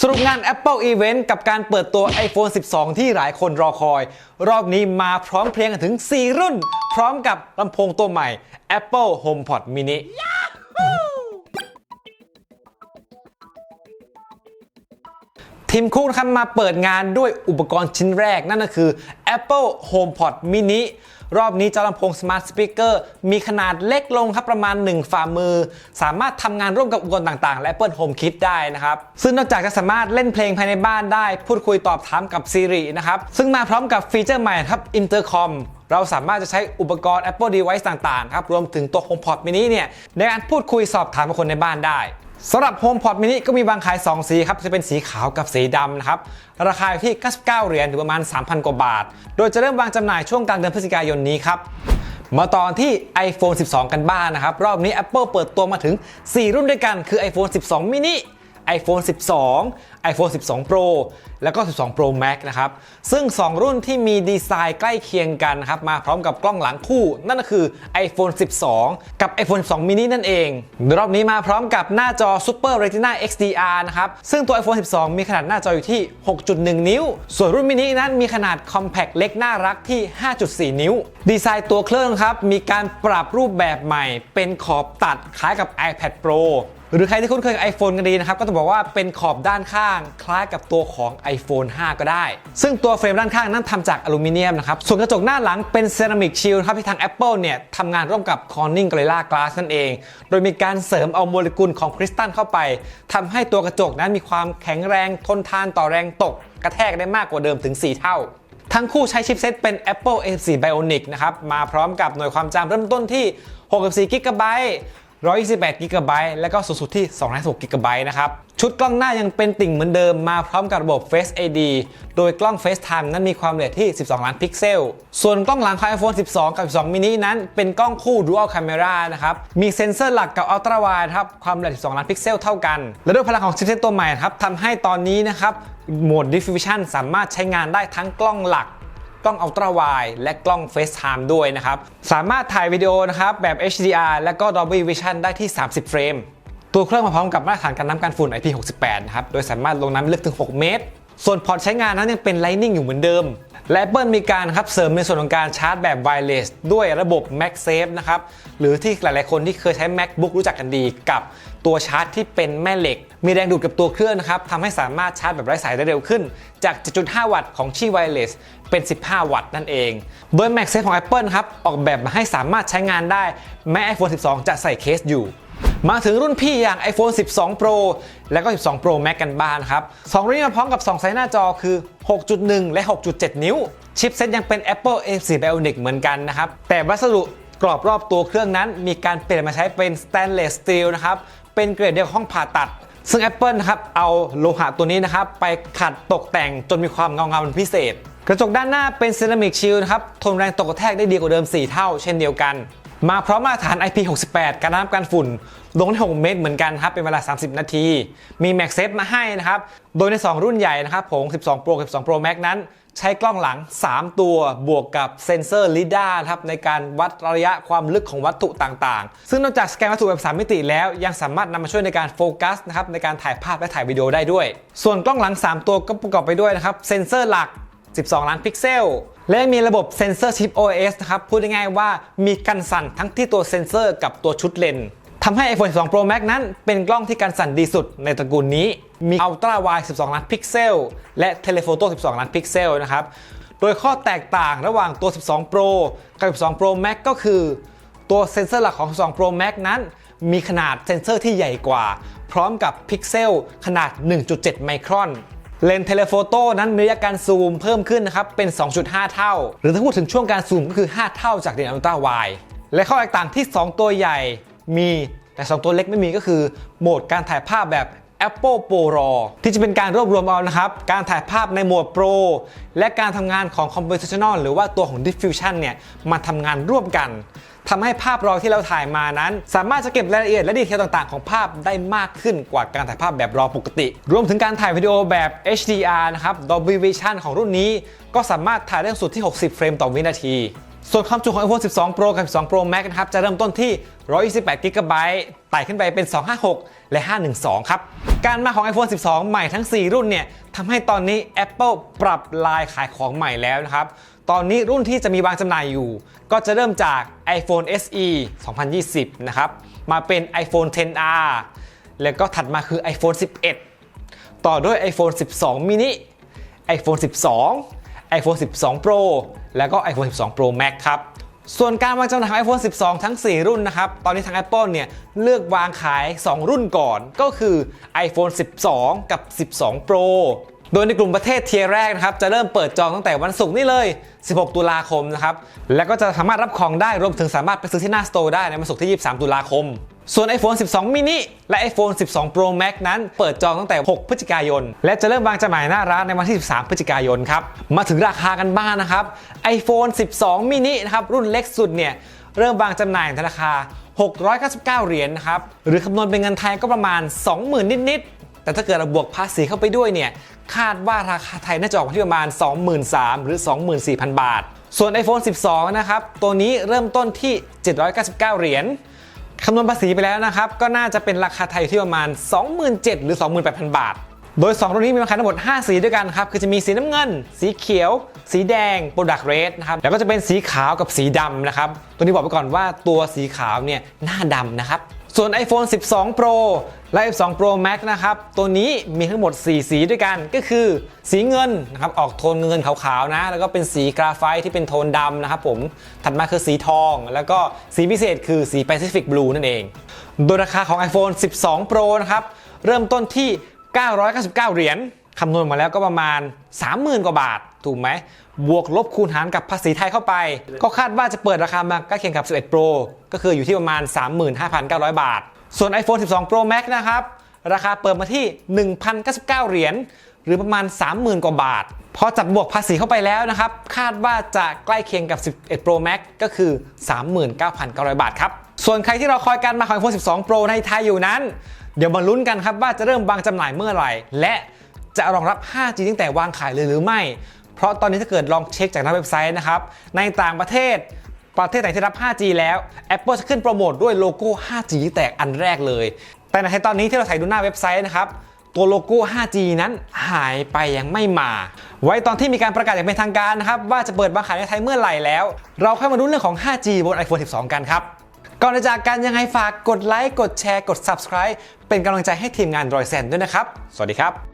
สรุปงาน Apple Event กับการเปิดตัว iPhone 12 ที่หลายคนรอคอย รอบนี้มาพร้อมเพรียงกันถึง 4 รุ่น พร้อมกับลำโพงตัวใหม่ Apple HomePod mini ทีมคุกนะครับมาเปิดงานด้วยอุปกรณ์ชิ้นแรกนั่นก็คือ Apple HomePod mini รอบนี้เจ้าลำโพง Smart Speaker มีขนาดเล็กลงครับประมาณ 1 ฝ่ามือ สามารถทำงานร่วมกับอุปกรณ์ต่างๆ และ Apple HomeKit ได้นะครับ ซึ่งนอกจากจะสามารถเล่นเพลงภายในบ้านได้ พูดคุยตอบถามกับ Siri นะครับ ซึ่งมาพร้อมกับฟีเจอร์ใหม่ครับ Intercom เราสามารถจะใช้อุปกรณ์ Apple Device ต่างๆ ครับ รวมถึงตัว HomePod mini เนี่ยในการพูดคุยสอบถามกับคนในบ้านได้ สำหรับ HomePod mini ก็มีวางขาย 2 สีครับ จะเป็นสีขาวกับสีดำนะครับ ราคาอยู่ที่ 99 เหรียญหรือประมาณ 3,000 กว่าบาท โดยจะเริ่มวางจำหน่ายช่วงกลางเดือนพฤศจิกายนนี้ครับ มาตอนที่ iPhone 12 กันบ้างนนะครับ รอบนี้ Apple เปิดตัวมาถึง 4 รุ่นด้วยกันคือ iPhone 12 mini iPhone 12 iPhone 12 Pro แล้วก็ 12 Pro Max นะครับ ซึ่ง 2 รุ่นที่มีดีไซน์ใกล้เคียงกันครับ มาพร้อมกับกล้องหลังคู่ นั่นก็คือ iPhone 12 กับ iPhone 12 mini นั่นเอง รอบนี้มาพร้อมกับหน้าจอ Super Retina XDR นะครับ ซึ่งตัว iPhone 12 มีขนาดหน้าจออยู่ที่ 6.1 นิ้ว ส่วนรุ่นมินินั้นมีขนาด Compact เล็กน่ารักที่ 5.4 นิ้ว ดีไซน์ตัวเครื่องครับ มีการปรับรูปแบบใหม่ เป็นขอบตัดคล้ายกับ iPad Pro หรือใครที่คุ้นเคยกับ iPhone กันดีนะครับ ก็ต้องบอกว่าเป็นขอบด้านข้าง คล้ายกับตัวของ iPhone 5 ก็ได้ ซึ่งตัวเฟรมด้านข้างนั้นทำจากอลูมิเนียมนะครับ ส่วนกระจกหน้าหลังเป็นเซรามิกชิลครับที่ทาง Apple เนี่ยทำงานร่วมกับ Corning Gorilla Glass นั่นเอง โดยมีการเสริมเอาโมเลกุลของคริสตัลเข้าไปทำให้ตัวกระจกนั้นมีความแข็งแรงทนทานต่อแรงตก กระแทกได้มากกว่าเดิมถึง 4 เท่าทั้งคู่ใช้ชิปเซตเป็น Apple A4 Bionic นะครับ มาพร้อมกับหน่วยความจำเริ่มต้นที่ 64 g b 128 g b แล้วก็สูงสุดที่256 g b นะครับ ชุดกล้องหน้ายังเป็นติ่งเหมือนเดิมมาพร้อมกับระบบ Face ID โดยกล้อง FaceTime นั้นมีความละเอียดที่ 12 ล้านพิกเซล ส่วนกล้องหลังของ iPhone 12 กับ 12 mini นั้นเป็นกล้องคู่ Dual Camera นะครับ มีเซ็นเซอร์หลักกับ Ultra Wide ครับ ความละเอียด 12 ล้านพิกเซลเท่ากัน และด้วยพลังของชิปเซตตัวใหม่ครับทำให้ตอนนี้นะครับโหมด Diffusion สามารถใช้งานได้ทั้งกล้องหลักก ล้อง Ultra Wide และกล้อง FaceTime ด้วยนะครับ สามารถถ่ายวิดีโอนะครับแบบ HDR และก็ Dolby Vision ได้ที่ 30 เฟรม ตัวเครื่องมาพร้อมกับมาตรฐานการน้ำกันฝุ่น IP68 นะครับ โดยสามารถลงน้ำลึกถึง 6 เมตร ส่วนพอร์ตใช้งานนั้นยังเป็น Lightning อยู่เหมือนเดิม และ Apple มีการครับเสริมในส่วนของการชาร์จแบบ Wireless ด้วยระบบ MagSafe นะครับหรือที่หลายๆคนที่เคยใช้ MacBook รู้จักกันดีกับตัวชาร์จที่เป็นแม่เหล็ก มีแรงดูดกับตัวเครื่องนะครับทำให้สามารถชาร์จแบบไร้สายได้เร็วขึ้น จาก 7.5 วัตต์ของชี่ Wireless เป็น 15 วัตต์นั่นเองโดย MagSafe ของ Apple ครับออกแบบมาให้สามารถใช้งานได้แม้ iPhone 12 จะใส่เคสอยู่ มาถึงรุ่นพี่อย่าง iPhone 12 Pro และก็ 12 Pro Max กันบ้างครับสองรุ่นนี้มาพร้อมกับ 2 ไซส์หน้าจอคือ 6.1 และ 6.7 นิ้ว ชิปเซ็ตยังเป็น Apple A4 Bionic เหมือนกันนะครับ แต่วัสดุกรอบรอบตัวเครื่องนั้นมีการเปลี่ยนมาใช้เป็น Stainless Steel นะครับ เป็นเกรดเดียวกับห้องผ่าตัด ซึ่ง Apple นะครับเอาโลหะตัวนี้นะครับไปขัดตกแต่งจนมีความเงาเงาเป็นพิเศษ กระจกด้านหน้าเป็นเซรามิกชิลนะครับทนแรงตกกระแทกได้ดีกว่าเดิม 4 เท่า เช่นเดียวกัน มาพร้อมมาตรฐาน IP68 การน้ำกันฝุ่น ลงได้6เมตรเหมือนกันครับ เป็นเวลา 30 นาที มี MagSafe มาให้นะครับ โดยใน 2 รุ่นใหญ่นะครับผม 12 Pro 12 Pro Max นั้น ใช้กล้องหลัง 3 ตัวบวกกับเซ็นเซอร์ LiDAR ครับ ในการวัดระยะความลึกของวัตถุต่างๆ ซึ่งนอกจากสแกนวัตถุแบบ 3 มิติแล้ว ยังสามารถนำมาช่วยในการโฟกัสนะครับในการถ่ายภาพและถ่ายวิดีโอได้ด้วย ส่วนกล้องหลัง 3 ตัวก็ประกอบไปด้วยนะครับเซ็นเซอร์หลัก 12 ล้านพิกเซล และมีระบบเซนเซอร์ชิป OS นะครับ พูดง่ายๆว่ามีกันสั่นทั้งที่ตัวเซนเซอร์กับตัวชุดเลนทำให้ iPhone 12 Pro Max นั้นเป็นกล้องที่กันสั่นดีสุดในตระกูลนี้ มี Ultra Wide 12 ล้านพิกเซล และ Telephoto 12 ล้านพิกเซลนะครับ โดยข้อแตกต่างระหว่างตัว 12 Pro กับ 12 Pro Max ก็คือ ตัวเซนเซอร์หลักของ 12 Pro Max นั้น มีขนาดเซนเซอร์ที่ใหญ่กว่า พร้อมกับพิกเซลขนาด 1.7 ไมครอน เลนส์เทเลโฟโต้นั้นมีระยะการซูมเพิ่มขึ้นนะครับ เป็น 2.5 เท่า หรือถ้าพูดถึงช่วงการซูมก็คือ 5 เท่าจากเลนส์อัลตร้าไวและข้อแตกต่างที่ 2 ตัวใหญ่มีแต่ 2 ตัวเล็กไม่มีก็คือ โหมดการถ่ายภาพแบบ Apple Pro RAW ที่จะเป็นการรวบรวมเอานะครับ การถ่ายภาพในโหมด Pro และการทำงานของ Compositional หรือว่าตัวของ Diffusion เนี่ยมาทำงานร่วมกัน ทำให้ภาพรอที่เราถ่ายมานั้น สามารถจะเก็บรายละเอียดและดีเทลต่างๆ ของภาพได้มากขึ้นกว่าการถ่ายภาพแบบรอปกติ รวมถึงการถ่ายวิดีโอแบบ HDR นะครับ Dolby Vision ของรุ่นนี้ ก็สามารถถ่ายได้สูงสุดที่ 60 เฟรมต่อวินาที ส่วนความจุของ iPhone 12 Pro กับ 12 Pro Max นะครับ จะเริ่มต้นที่ 128 GB ไต่ขึ้นไปเป็น 256 และ 512 ครับ การมาของ iPhone 12 ใหม่ทั้ง 4 รุ่นเนี่ยทำให้ตอนนี้ Apple ปรับลายขายของใหม่แล้วนะครับ ตอนนี้รุ่นที่จะมีวางจำหน่ายอยู่ ก็จะเริ่มจาก iPhone SE 2020 นะครับ มาเป็น iPhone 10R แล้วก็ถัดมาคือ iPhone 11 ต่อด้วย iPhone 12 mini iPhone 12 iPhone 12 Pro แล้วก็ iPhone 12 Pro Max ครับส่วนการวางจำหน่ายของ iPhone 12 ทั้ง 4 รุ่นนะครับ ตอนนี้ทาง Apple เนี่ยเลือกวางขาย 2 รุ่นก่อน ก็คือ iPhone 12 กับ 12 Pro โดยในกลุ่มประเทศเทียร์แรกนะครับจะเริ่มเปิดจองตั้งแต่วันศุกร์นี่เลย 16 ตุลาคมนะครับ แล้วก็จะสามารถรับของได้รวมถึงสามารถไปซื้อที่หน้าสโตร์ได้ในวันศุกร์ที่ 23 ตุลาคม ส่วน iPhone 12 mini และ iPhone 12 Pro Max นั้นเปิดจองตั้งแต่ 6 พฤศจิกายน และจะเริ่มวางจำหน่ายหน้าร้านในวันที่ 13 พฤศจิกายนครับ มาถึงราคากันบ้างนะครับ iPhone 12 mini นะครับรุ่นเล็กสุดเนี่ยเริ่มวางจำหน่ายในราคา 699 เหรียญนะครับ หรือคำนวณเป็นเงินไทยก็ประมาณ 20,000 นิดๆ แต่ถ้าเกิดเราบวกภาษีเข้าไปด้วยเนี่ยคาดว่าราคาไทยน่าจะออกมาที่ประมาณ 23,000หรือ 24,000 บาท ส่วน iPhone 12 นะครับ ตัวนี้เริ่มต้นที่ 799 เหรียญคำนวณภาษีไปแล้วนะครับ ก็น่าจะเป็นราคาไทยที่ประมาณ 27,000หรือ 28,000 บาท โดย 2 รุ่นนี้มีราคาทั้งหมด 5 สีด้วยกันครับ คือจะมีสีน้ำเงิน สีเขียว สีแดง Product Red นะครับ แล้วก็จะเป็นสีขาวกับสีดำนะครับ ตัวนี้บอกไปก่อนว่าตัวสีขาวเนี่ยหน้าดำนะครับ ส่วน iPhone 12 Pro และ 12 Pro Max นะครับ ตัวนี้มีทั้งหมด 4 สีด้วยกัน ก็คือ สีเงินนะครับ ออกโทนเงินขาวๆนะ แล้วก็เป็นสีกราไฟต์ที่เป็นโทนดำนะครับผม ถัดมาคือสีทอง แล้วก็สีพิเศษคือสี Pacific Blue นั่นเอง โดยราคาของ iPhone 12 Pro นะครับ เริ่มต้นที่ 999 เหรียญ คำนวณมาแล้วก็ประมาณ 30,000 กว่าบาท ถูกไหม บวกลบคูณหารกับภาษีไทยเข้าไป ก็คาดว่าจะเปิดราคามาใกล้เคียงกับ 11 Pro ก็คืออยู่ที่ประมาณ 35,900 บาท ส่วน iPhone 12 Pro Max นะครับ ราคาเปิดมาที่ 1,099 เหรียญหรือประมาณ 30,000 กว่าบาท พอจับบวกภาษีเข้าไปแล้วนะครับ คาดว่าจะใกล้เคียงกับ 11 Pro Max ก็คือ 39,900 บาทครับ ส่วนใครที่เรอคอยการมาของ iPhone 12 Pro ในไทยอยู่นั้น เดี๋ยวมาลุ้นกันครับว่าจะเริ่มวางจำหน่ายเมื่อไหร่ และ จะรองรับ 5G ตั้งแต่วางขายเลยหรือไม่ เพราะตอนนี้ถ้าเกิดลองเช็คจากหน้าเว็บไซต์นะครับ ในต่างประเทศ ประเทศไหนที่รับ 5G แล้ว Apple จะขึ้นโปรโมทด้วยโลโก้ 5G แตกอันแรกเลย แต่ในไทยตอนนี้ที่เราถ่ายดูหน้าเว็บไซต์นะครับตัวโลโก้ 5G นั้นหายไปยังไม่มา ไว้ตอนที่มีการประกาศอย่างเป็นทางการนะครับว่าจะเปิดวางขายในไทยเมื่อไหร่แล้ว เราค่อยมาดูเรื่องของ 5G บน iPhone 12 กันครับ ก่อนจะจากกันยังไงฝากกดไลค์ กดแชร์ กด subscribe เป็นกำลังใจให้ทีมงานรอยแซนด้วยนะครับ สวัสดีครับ